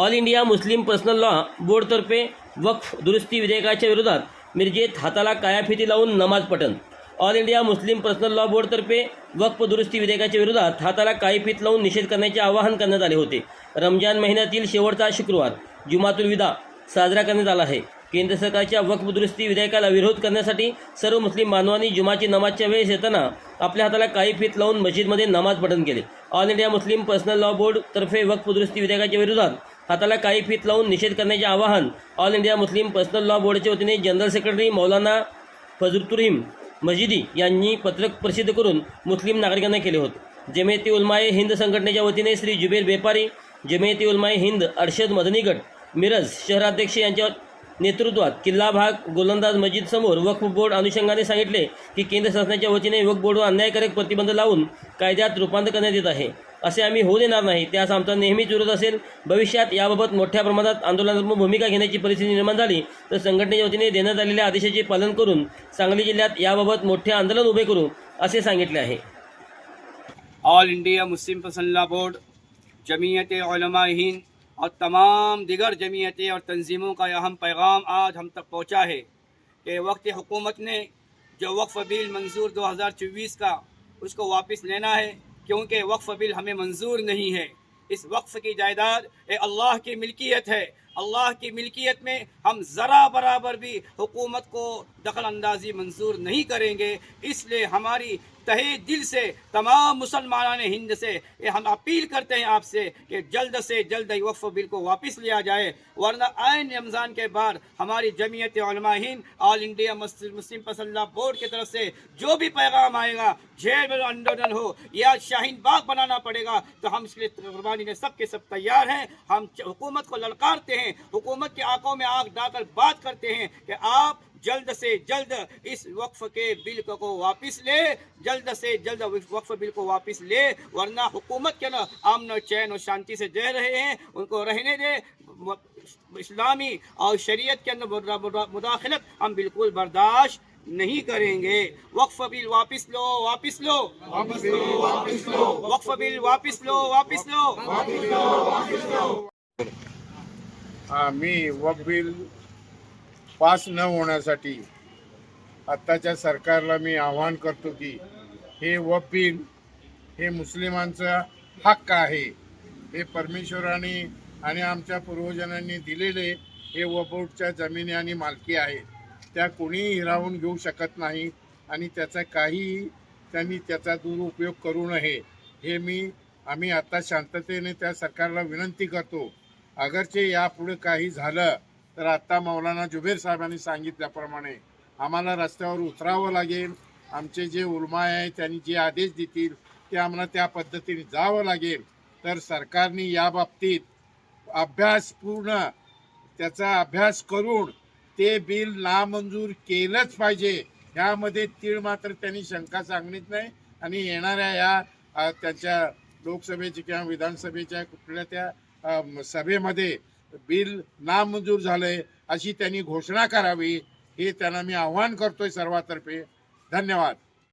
All India Muslim personal law बोर्डतर्फे वक्फ दुरुस्ती विधेयकाच्या विरोधात मिरजेत हाताला कायाफिती लावून नमाज पठण. All India Muslim personal law बोर्डतर्फे वक्फ दुरुस्ती विधेयकाच्या विरोधात हाताला कायफीत लावून निषेध करण्याचे आवाहन करण्यात आले होते. रमजान महिन्यातील शेवटचा शुक्रवार जुमातुल विदा साजरा करण्यात आला आहे. केंद्र सरकारच्या वक्फ दुरुस्ती विधेयकाला विरोध करण्यासाठी सर्व मुस्लिम बांधवांनी जुमाची नमाजच्या वेळेस येताना आपल्या हाताला काही फीत लावून मस्जिदमध्ये नमाज पठण केले. All India Muslim personal law बोर्डतर्फे वक्फ दुरुस्ती विधेयकाच्या विरोधात हाताला काही फीत लावून निषेध करण्याचे आवाहन all India Muslim personal law बोर्डच्या वतीने जनरल सेक्रेटरी मौलाना फजरुतुरीम मजिदी यांनी पत्रक प्रसिद्ध करून मुस्लिम नागरिकांना केले होते. जमेती उलमाए हिंद संघटनेच्या वतीने श्री जुबेर बेपारी जमेती उलमाए हिंद अर्शद मदनीगट मिरज शहराध्यक्ष यांच्या नेतृत्वात किल्ला भाग गोलंदाज मस्जिद समोर वक्फ बोर्ड अनुषंगाने सांगितले की केंद्र शासनाच्या वतीने वक्फ बोर्डवर अन्यायकारक प्रतिबंध लावून कायद्यात रूपांतर करण्यात येत आहे. असे आम्ही होऊ देणार नाही. त्यास आमचा नेहमीच विरोध असेल. भविष्यात याबाबत मोठ्या प्रमाणात आंदोलनात्मक भूमिका घेण्याची परिस्थिती निर्माण झाली. तर संघटनेच्या वतीने देण्यात आलेल्या आदेशाचे पालन करून सांगली जिल्ह्यात याबाबत मोठे आंदोलन उभे करू असे सांगितले आहे. All India Muslim पसल्ला board Jamiat Ulama Hind और तमाम दिगर जमीयतें और तंजीमों का अहम पैगाम आज हम तक पहुँचा है कि वक्त हुकूमत ने जो वक्फ बिल मंजूर 2024 का उसको वापस लेना है। क्योंकि वक्फ बिल हमें मंजूर नहीं है। इस वक्फ की जायदाद ये अल्लाह की मिल्कियत है। अल्लाह की मिल्कियत में हम ज़रा बराबर भी हुकूमत को दखल अंदाजी मंजूर नहीं करेंगे इसलिए हमारी तहे दिल से तमाम मुसलमान हिंद से ये हम अपील करते हैं आपसे कि जल्द से जल्द ये वक्फ बिल को वापस लिया जाए वरना आइन रमज़ान के बाद हमारी Jamiat Ulama Hind all India Muslim Muslim पसल्ला board की तरफ से जो भी पैगाम आएगा जेल में आंदोलन हो या शाहीन बाग बनाना पड़ेगा तो हम इसके लिए कुर्बानी में सब के सब तैयार हैं हम हुकूमत को ललकारते हैं हुकूमत की आंखों में आंख डालकर बात करते हैं कि आप जल्द से जल्द इस वक्फ के बिल को वापस ले जल्द से जल्द वक्फ बिल को वापस ले वरना हुकूमत के ना अमन और चैन और शांति से रह रहे हैं उनको रहने दे म- इस्लामी और शरीयत के अंदर मुदा- मुदा- मुदाखलत हम बिल्कुल बर्दाश्त नहीं करेंगे वक्फ बिल वापस लो वापस लो वापस लो वापस लो वक्फ बिल वापस लो वापस लो आम्ही वक बिल पास न होण्यासाठी आत्ताच्या सरकारला मी आवाहन करतो की हे वक बिल हे मुस्लिमांचा हक्क आहे. हे परमेश्वराने आणि आमच्या पूर्वजांनी दिलेले हे वबोटच्या जमिनी आणि मालकी आहेत. त्या कोणीही हिरावून घेऊ शकत नाही आणि त्याचा काही त्यांनी त्याचा दुरुपयोग करू नये. हे मी आम्ही आता शांततेने त्या सरकारला विनंती करतो. अगरचे यापुढे काही झालं तर आत्ता मौलाना जुबेर साहेबांनी सांगितल्याप्रमाणे आम्हाला रस्त्यावर उतरावं लागेल. आमचे जे उर्मा आहे त्यांनी जे आदेश देतील ते आम्हाला त्या पद्धतीने जावं लागेल. तर सरकारने याबाबतीत अभ्यासपूर्ण अभ्यास पूर्ण त्याचा अभ्यास करून ते बिल नामंजूर केलंच पाहिजे. ह्यामध्ये तीळ मात्र त्यांनी शंका सांगणीच नाही. आणि येणाऱ्या या त्याच्या त्यांच्या लोकसभेची किंवा विधानसभेच्या कुठल्या त्या सभेमध्ये बिल नामंजूर झालंय अशी त्यांनी घोषणा करावी हे त्यांना मी आव्हान करतोय सर्वातर्फे. धन्यवाद.